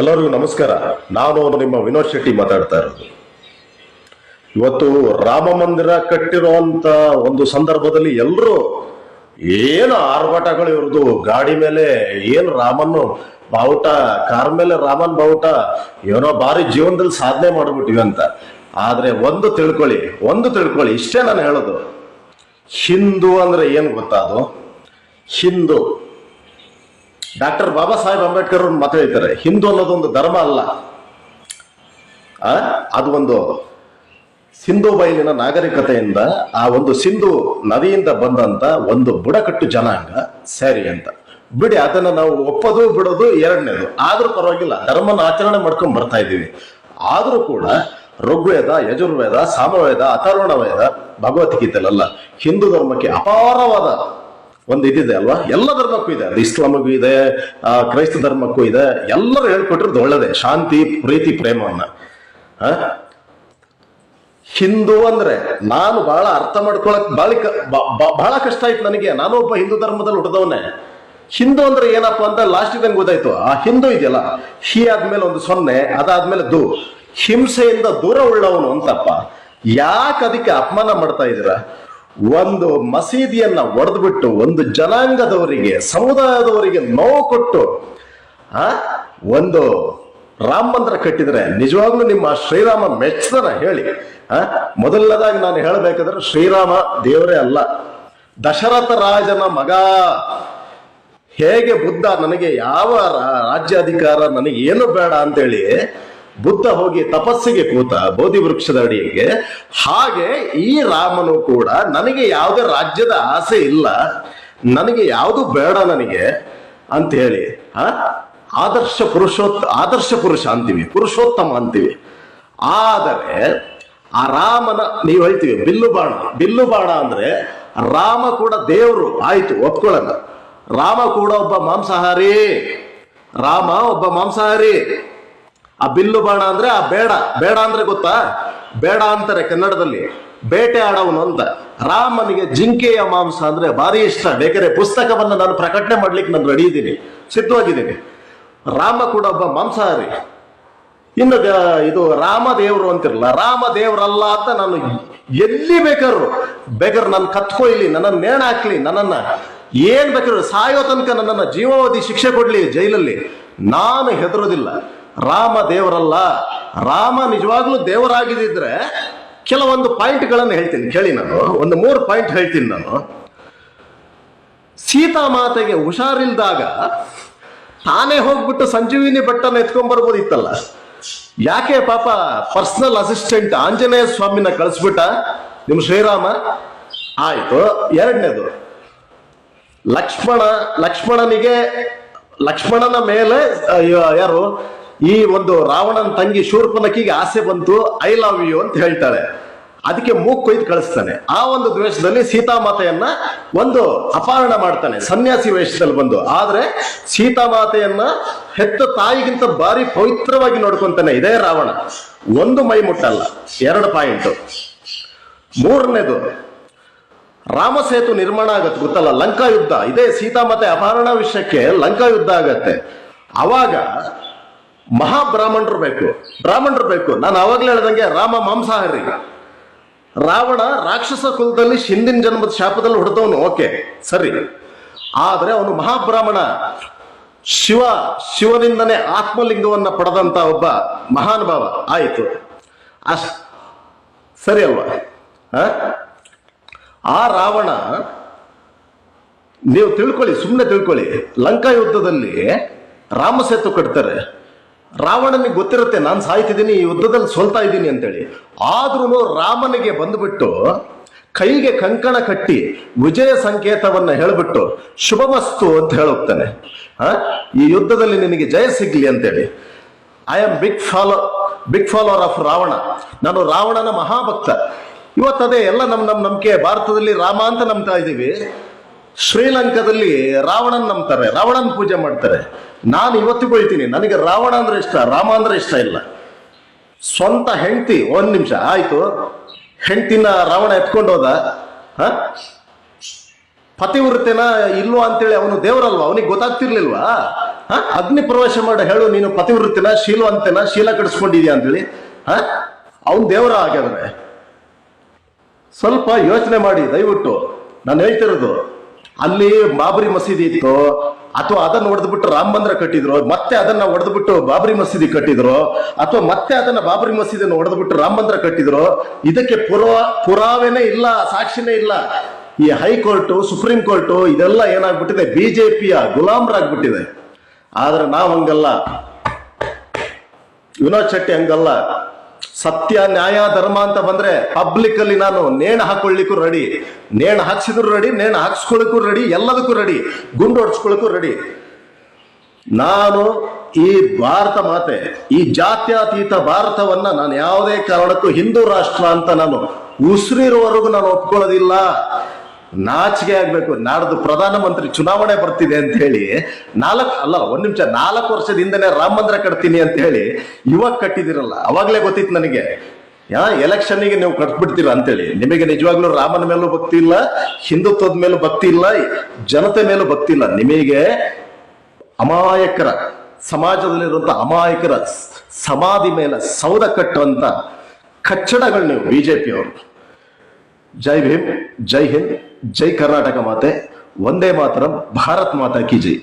ಎಲ್ಲರಿಗೂ ನಮಸ್ಕಾರ. ನಾನು ನಿಮ್ಮ ವಿನೋದ್ ಶೆಟ್ಟಿ ಮಾತಾಡ್ತಾ ಇರೋದು. ಇವತ್ತು ರಾಮ ಮಂದಿರ ಕಟ್ಟಿರುವಂತ ಒಂದು ಸಂದರ್ಭದಲ್ಲಿ ಎಲ್ಲರೂ ಏನು ಆರ್ಭಟಗಳು ಇವ್ರದ್ದು ಗಾಡಿ ಮೇಲೆ ಏನು ರಾಮನ್ನು ಬಾವುಟ, ಕಾರ್ ಮೇಲೆ ರಾಮನ್ ಬಾವುಟ, ಏನೋ ಬಾರಿ ಜೀವನದಲ್ಲಿ ಸಾಧನೆ ಮಾಡ್ಬಿಟ್ಟಿವಿ ಅಂತ. ಆದ್ರೆ ಒಂದು ತಿಳ್ಕೊಳ್ಳಿ ಒಂದು ತಿಳ್ಕೊಳ್ಳಿ, ಇಷ್ಟೇ ನಾನು ಹೇಳೋದು. ಹಿಂದೂ ಅಂದ್ರೆ ಏನು ಗೊತ್ತಾ ಅದು? ಹಿಂದೂ. ಡಾಕ್ಟರ್ ಬಾಬಾ ಸಾಹೇಬ್ ಅಂಬೇಡ್ಕರ್ ಅವ್ರು ಮಾತಾಡಿದ್ದಾರೆ ಹಿಂದೂ ಅನ್ನೋದೊಂದು ಧರ್ಮ ಅಲ್ಲ? ಅದು ಒಂದು ಸಿಂಧು ಬಯಲಿನ ನಾಗರಿಕತೆಯಿಂದ ಆ ಒಂದು ಸಿಂಧು ನದಿಯಿಂದ ಬಂದಂತ ಒಂದು ಬುಡಕಟ್ಟು ಜನಾಂಗ ಸರಿ ಅಂತ. ಬಿಡಿ, ಅದನ್ನ ನಾವು ಒಪ್ಪೋದು, ಬಿಡೋದು ಎರಡನೇದು. ಆದ್ರೂ ಪರವಾಗಿಲ್ಲ, ಧರ್ಮನ ಆಚರಣೆ ಮಾಡ್ಕೊಂಡ್ ಬರ್ತಾ ಇದ್ದೀವಿ. ಆದ್ರೂ ಕೂಡ ಋಗ್ವೇದ, ಯಜುರ್ವೇದ, ಸಾಮವೇದ ಅಥರ್ವಣ ವೇದ ಭಗವದ್ಗೀತೆಲೆಲ್ಲ ಹಿಂದೂ ಧರ್ಮಕ್ಕೆ ಅಪಾರವಾದ ಒಂದು ಇದಿದೆ ಅಲ್ವಾ? ಎಲ್ಲ ಧರ್ಮಕ್ಕೂ ಇದೆ. ಅದು ಇಸ್ಲಾಮಿಗೂ ಇದೆ ಕ್ರೈಸ್ತ ಧರ್ಮಕ್ಕೂ ಇದೆ. ಎಲ್ಲರೂ ಹೇಳ್ಕೊಟ್ಟಿರೋದು ಒಳ್ಳೇದೇ. ಶಾಂತಿ, ಪ್ರೀತಿ, ಪ್ರೇಮವನ್ನ? ಹಿಂದೂ ಅಂದ್ರೆ ನಾನು ಬಹಳ ಅರ್ಥ ಮಾಡ್ಕೊಳಕ್ ಬಾಳಿ ಬಹಳ ಕಷ್ಟ ಆಯ್ತು ನನಗೆ. ನಾನು ಒಬ್ಬ ಹಿಂದೂ ಧರ್ಮದಲ್ಲಿ ಹುಟ್ಟಿದವನೇ ಹಿಂದೂ ಅಂದ್ರೆ ಏನಪ್ಪ ಅಂತ ಲಾಸ್ಟ್ ನಂಗೆ ಗೊತ್ತಾಯ್ತು. ಆ ಹಿಂದೂ ಇದೆಯಲ್ಲ? ಹಿ ಆದ್ಮೇಲೆ ಒಂದು ಸೊನ್ನೆ, ಅದಾದ್ಮೇಲೆ ದು. ಹಿಂಸೆಯಿಂದ ದೂರ ಉಳ್ಳವನು ಅಂತಪ್ಪ. ಯಾಕೆ ಅದಕ್ಕೆ ಅಪಮಾನ ಮಾಡ್ತಾ ಇದ್ದೀರಾ? ಒಂದು ಮಸೀದಿಯನ್ನ ಒಡೆದ್ಬಿಟ್ಟು, ಒಂದು ಜನಾಂಗದವರಿಗೆ, ಸಮುದಾಯದವರಿಗೆ ನೋವು ಕೊಟ್ಟು, ಆ, ಒಂದು ರಾಮ ಮಂದಿರ ಕಟ್ಟಿದ್ರೆ, ನಿಜವಾಗ್ಲೂ ನಿಮ್ಮ ಶ್ರೀರಾಮ ಮೆಚ್ಚದನ ಹೇಳಿ, ಆ, ಮೊದಲನೇದಾಗಿ ನಾನು ಹೇಳಬೇಕಾದ್ರೆ ಶ್ರೀರಾಮ ದೇವರೇ ಅಲ್ಲ. ದಶರಥ ರಾಜನ ಮಗ. ಹೇಗೆ ಬುದ್ಧ, ನನಗೆ ಯಾವ ರಾಜ್ಯಾಧಿಕಾರ ನನಗೆ ಏನು ಬೇಡ ಅಂತೇಳಿ ಬುದ್ಧ ಹೋಗಿ ತಪಸ್ಸಿಗೆ ಕೂತ ಬೋಧಿ ವೃಕ್ಷದ ಅಡಿಗೆ, ಹಾಗೆ ಈ ರಾಮನು ಕೂಡ ನನಗೆ ಯಾವುದೇ ರಾಜ್ಯದ ಆಸೆ ಇಲ್ಲ, ನನಗೆ ಯಾವುದು ಬೇಡ ನನಗೆ ಅಂತ ಹೇಳಿ, ಆ? ಆದರ್ಶ ಪುರುಷೋತ್ ಆದರ್ಶ ಪುರುಷ ಅಂತೀವಿ, ಪುರುಷೋತ್ತಮ ಅಂತೀವಿ. ಆದರೆ ಆ ರಾಮನ, ನೀವು ಹೇಳ್ತೀವಿ, ಬಿಲ್ಲು ಬಾಣ ಬಿಲ್ಲು ಬಾಣ ಅಂದ್ರೆ ರಾಮ ಕೂಡ ದೇವರು, ಆಯ್ತು ಒಪ್ಕೊಳ್ಳೋಣ ರಾಮ ಕೂಡ ಒಬ್ಬ ಮಾಂಸಾಹಾರಿ, ರಾಮ ಒಬ್ಬ ಮಾಂಸಾಹಾರಿ. ಆ ಬಿಲ್ಲು ಬಾಣ ಅಂದ್ರೆ ಆ ಬೇಡ. ಬೇಡ ಅಂದ್ರೆ ಗೊತ್ತಾ? ಬೇಡ ಅಂತಾರೆ ಕನ್ನಡದಲ್ಲಿ. ಬೇಟೆ ಆಡವನು ಅಂತ. ರಾಮನಿಗೆ ಜಿಂಕೆಯ ಮಾಂಸ ಅಂದ್ರೆ ಭಾರಿ ಇಷ್ಟ. ಬೇಕಾದ್ರೆ ಪುಸ್ತಕವನ್ನ ನಾನು ಪ್ರಕಟಣೆ ಮಾಡ್ಲಿಕ್ಕೆ ನಾನು ರೆಡಿ ಇದ್ದೀನಿ. ಸಿದ್ಧವಾಗಿದ್ದೀನಿ. ರಾಮ ಕೂಡ ಒಬ್ಬ ಮಾಂಸಾಹಾರಿ. ಇನ್ನು ಇದು ರಾಮದೇವರು ಅಂತಿರಲ್ಲ ರಾಮ ದೇವರಲ್ಲ ಅಂತ ನಾನು ಎಲ್ಲಿ ಬೇಕಾದ್ರು ಬೇಕಾದ್ರೆ ನಾನು ಕತ್ಕೊಯ್ಲಿ, ನನ್ನನ್ನು ನೇಣ ಹಾಕ್ಲಿ ನನ್ನನ್ನ ಏನ್ ಬೇಕಾದ್ರು ಸಾಯೋ ತನಕ ನನ್ನನ್ನು ಜೀವಾವಧಿ ಶಿಕ್ಷೆ ಕೊಡ್ಲಿ ಜೈಲಲ್ಲಿ. ನಾನು ಹೆದರೋದಿಲ್ಲ. ರಾಮ ದೇವರಲ್ಲ, ರಾಮ ನಿಜವಾಗ್ಲೂ ದೇವರಾಗಿದ್ದಿದ್ರೆ ಕೆಲವೊಂದು ಪಾಯಿಂಟ್ಗಳನ್ನು ಹೇಳ್ತೀನಿ. ಕೇಳಿ ನಾನು. ಒಂದು ಮೂರು ಪಾಯಿಂಟ್ ಹೇಳ್ತೀನಿ ನಾನು. ಸೀತಾ ಮಾತೆಗೆ ಹುಷಾರಿಲ್ದಾಗ ತಾನೇ ಹೋಗ್ಬಿಟ್ಟು ಸಂಜೀವಿನಿ ಬೆಟ್ಟನ ಎತ್ಕೊಂಡ್ ಬರ್ಬೋದಿತ್ತಲ್ಲ. ಯಾಕೆ ಪಾಪ ಪರ್ಸನಲ್ ಅಸಿಸ್ಟೆಂಟ್ ಆಂಜನೇಯ ಸ್ವಾಮಿನ ಕಳಿಸ್ಬಿಟ್ಟ? ನಿಮ್ಮ ಶ್ರೀರಾಮ? ಆಯ್ತು. ಎರಡನೇದು. ಲಕ್ಷ್ಮಣ, ಲಕ್ಷ್ಮಣನಿಗೆ, ಲಕ್ಷ್ಮಣನ ಮೇಲೆ ಯಾರು? ಈ ಒಂದು ರಾವಣನ ತಂಗಿ ಶೂರ್ಪನಕಿಗೆ ಆಸೆ ಬಂತು ಐ ಲವ್ ಯು ಅಂತ ಹೇಳ್ತಾಳೆ. ಅದಕ್ಕೆ ಮೂಗ್ ಕೊಯ್ದು ಕಳಿಸ್ತಾನೆ. ಆ ಒಂದು ದ್ವೇಷದಲ್ಲಿ ಸೀತಾಮಾತೆಯನ್ನ ಒಂದು ಅಪಹರಣ ಮಾಡ್ತಾನೆ. ಸನ್ಯಾಸಿ ವೇಷದಲ್ಲಿ ಬಂದು. ಆದ್ರೆ ಸೀತಾಮಾತೆಯನ್ನ ಹೆತ್ತ ತಾಯಿಗಿಂತ ಬಾರಿ ಪವಿತ್ರವಾಗಿ ನೋಡ್ಕೊಂತಾನೆ ಇದೇ ರಾವಣ. ಒಂದು ಮೈ ಮುಟ್ಟಲ್ಲ, ಎರಡು ಪಾಯಿಂಟ್. ಮೂರನೇದು, ರಾಮ ಸೇತು ನಿರ್ಮಾಣ ಆಗತ್ತೆ. ಗೊತ್ತಲ್ಲ ಲಂಕಾ ಯುದ್ಧ ಇದೇ ಸೀತಾಮಾತೆ ಅಪಹರಣ ವಿಷಯಕ್ಕೆ ಲಂಕಾ ಯುದ್ಧ ಆಗತ್ತೆ. ಅವಾಗ ಮಹಾಬ್ರಾಹ್ಮಣರು ಬೇಕು. ಬ್ರಾಹ್ಮಣರು ಬೇಕು. ನಾನು ಅವಾಗಲೇ ಹೇಳ್ದಂಗೆ ರಾಮ ಮಾಂಸಾಹಾರಿ ರಾವಣ ರಾಕ್ಷಸ ಕುಲದಲ್ಲಿ ಹಿಂದಿನ ಜನ್ಮದ ಶಾಪದಲ್ಲಿ ಹೊಡೆದವನು. ಓಕೆ, ಸರಿ. ಆದರೆ ಅವನು ಮಹಾಬ್ರಾಹ್ಮಣ. ಶಿವ, ಶಿವನಿಂದನೇ ಆತ್ಮಲಿಂಗವನ್ನ ಪಡೆದಂತ ಒಬ್ಬ ಮಹಾನುಭಾವ. ಆಯಿತು. ಅಸ್ ಸರಿ ಅಲ್ವಾ? ಆ? ರಾವಣ, ನೀವು ತಿಳ್ಕೊಳ್ಳಿ ಸುಮ್ಮನೆ ತಿಳ್ಕೊಳ್ಳಿ. ಲಂಕಾ ಯುದ್ಧದಲ್ಲಿ ರಾಮ ಸೇತು ಕಟ್ತಾರೆ. ರಾವಣನಿಗೆ ಗೊತ್ತಿರುತ್ತೆ, ನಾನು ಸಾಯ್ತಿದ್ದೀನಿ, ಈ ಯುದ್ಧದಲ್ಲಿ ಸೋಲ್ತಾ ಇದ್ದೀನಿ ಅಂತೇಳಿ. ಆದ್ರೂ ರಾಮನಿಗೆ ಬಂದ್ಬಿಟ್ಟು ಕೈಗೆ ಕಂಕಣ ಕಟ್ಟಿ ವಿಜಯ ಸಂಕೇತವನ್ನ ಹೇಳ್ಬಿಟ್ಟು, ಶುಭಮಸ್ತು ಅಂತ ಹೇಳೋಗ್ತಾನೆ? ಈ ಯುದ್ಧದಲ್ಲಿ ನಿನಗೆ ಜಯ ಸಿಗ್ಲಿ ಅಂತೇಳಿ. I am big follow big follower of Ravana. ನಾನು ರಾವಣನ ಮಹಾಭಕ್ತ. ಇವತ್ತದೇ ಎಲ್ಲ ನಮ್ಮ ನಮ್ಮ ನಂಬಿಕೆ ಭಾರತದಲ್ಲಿ ರಾಮ ಅಂತ ನಂಬ್ತಾ ಇದ್ದೀವಿ ಶ್ರೀಲಂಕಾದಲ್ಲಿ ರಾವಣನ್ ನಂಬ್ತಾರೆ, ರಾವಣನ್ ಪೂಜೆ ಮಾಡ್ತಾರೆ. ನಾನು ಇವತ್ತು ಹೇಳ್ತೀನಿ, ನನಗೆ ರಾವಣ ಅಂದ್ರೆ ಇಷ್ಟ, ರಾಮ ಅಂದ್ರೆ ಇಷ್ಟ ಇಲ್ಲ. ಸ್ವಂತ ಹೆಂಡತಿ, ಒಂದ್ ನಿಮಿಷ, ಆಯ್ತು. ಹೆಂಡತಿನ ರಾವಣ ಎತ್ಕೊಂಡು ಹೋದ, ಹ? ಪತಿವ್ರತೆನ ಇಲ್ವಾ ಅಂತೇಳಿ ಅವನು ದೇವರಲ್ವಾ? ಅವನಿಗೆ ಗೊತ್ತಾಗ್ತಿರ್ಲಿಲ್ವಾ? ಅಗ್ನಿ ಪ್ರವೇಶ ಮಾಡಿ, ಹೇಳು, ನೀನು ಪತಿವೃತ್ತಿನ ಶೀಲವಂತನ, ಶೀಲ ಕಡಿಸ್ಕೊಂಡಿದ್ಯಾ ಅಂತೇಳಿ, ಹ? ಅವನ್ ದೇವರ ಹಾಗಾದ್ರೆ. ಸ್ವಲ್ಪ ಯೋಚನೆ ಮಾಡಿ, ದಯವಿಟ್ಟು. ನಾನು ಹೇಳ್ತಿರೋದು ಅಲ್ಲಿ ಬಾಬರಿ ಮಸೀದಿ ಇತ್ತು. ಅಥವಾ ಅದನ್ನ ಹೊಡೆದ್ಬಿಟ್ಟು ರಾಮ ಮಂದಿರ ಕಟ್ಟಿದ್ರು. ಮತ್ತೆ ಅದನ್ನ ಹೊಡೆದ್ಬಿಟ್ಟು ಬಾಬರಿ ಮಸೀದಿ ಕಟ್ಟಿದ್ರು. ಅಥವಾ ಮತ್ತೆ ಅದನ್ನ ಬಾಬರಿ ಮಸೀದಿಯನ್ನು ಹೊಡೆದ್ಬಿಟ್ಟು ರಾಮ ಮಂದಿರ ಕಟ್ಟಿದ್ರು. ಇದಕ್ಕೆ ಪುರಾವ ಪುರಾವೆನೇ ಇಲ್ಲ, ಸಾಕ್ಷಿನೇ ಇಲ್ಲ. ಈ ಹೈಕೋರ್ಟ್ ಸುಪ್ರೀಂ ಕೋರ್ಟ್, ಇದೆಲ್ಲ ಏನಾಗ್ಬಿಟ್ಟಿದೆ? ಬಿಜೆಪಿಯ ಗುಲಾಮರಾಗ್ಬಿಟ್ಟಿದೆ. ಆದ್ರೆ ನಾವು ಹಂಗಲ್ಲ. ವಿನೋದ್ ಶೆಟ್ಟಿ ಹಂಗಲ್ಲ. ಸತ್ಯ, ನ್ಯಾಯ, ಧರ್ಮ ಅಂತ ಬಂದ್ರೆ ಪಬ್ಲಿಕ್ ಅಲ್ಲಿ ನಾನು ನೇಣ ಹಾಕೊಳ್ಳಿಕ್ಕೂ ರೆಡಿ ನೇಣ ಹಾಕ್ಸಿದ್ರು ರೆಡಿ ನೇಣ ಹಾಕ್ಸ್ಕೊಳ್ಳಿಕ್ಕೂ ರೆಡಿ ಎಲ್ಲದಕ್ಕೂ ರೆಡಿ ಗುಂಡು ಹೊಡ್ಸ್ಕೊಳ್ಳಿಕ್ಕೂ ರೆಡಿ ನಾನು ಈ ಭಾರತ ಮಾತೆ, ಈ ಜಾತ್ಯತೀತ ಭಾರತವನ್ನ ನಾನು ಯಾವುದೇ ಕಾರಣಕ್ಕೂ ಹಿಂದೂ ರಾಷ್ಟ್ರ ಅಂತ ನಾನು ಉಸಿರಿರುವವರೆಗೂ ನಾನು ಒಪ್ಕೊಳ್ಳೋದಿಲ್ಲ. ನಾಚಿಕೆ ಆಗ್ಬೇಕು. ನಾಡ್ದು ಪ್ರಧಾನಮಂತ್ರಿ ಚುನಾವಣೆ ಬರ್ತಿದೆ ಅಂತ ಹೇಳಿ, ನಾಲ್ಕು ಅಲ್ಲ, ಒಂದ್ ನಿಮಿಷ, ನಾಲ್ಕು ವರ್ಷದಿಂದನೇ ರಾಮ ಮಂದಿರ ಕಟ್ತೀನಿ ಅಂತ ಹೇಳಿ ಇವಾಗ ಕಟ್ಟಿದಿರಲ್ಲ ಅವಾಗ್ಲೇ ಗೊತ್ತಿತ್ತು ನನಗೆ. ಯಾ ಎಲೆಕ್ಷನ್ನಿಗೆ ನೀವು ಕಟ್ಬಿಡ್ತೀರ ಅಂತೇಳಿ. ನಿಮಗೆ ನಿಜವಾಗ್ಲೂ ರಾಮನ ಮೇಲೂ ಭಕ್ತಿ ಇಲ್ಲ, ಹಿಂದುತ್ವದ ಮೇಲೂ ಭಕ್ತಿ ಇಲ್ಲ, ಜನತೆ ಮೇಲೂ ಭಕ್ತಿ ಇಲ್ಲ. ನಿಮಗೆ ಅಮಾಯಕರ, ಸಮಾಜದಲ್ಲಿರುವಂತ ಅಮಾಯಕರ ಸಮಾಧಿ ಮೇಲೆ ಸೌದ ಕಟ್ಟುವಂತ ಕಚ್ಚಡಗಳು ನೀವು ಬಿಜೆಪಿಯವರು जय भीम जय हिंद जय कर्नाटक माते वंदे मातरम भारत माता की जय।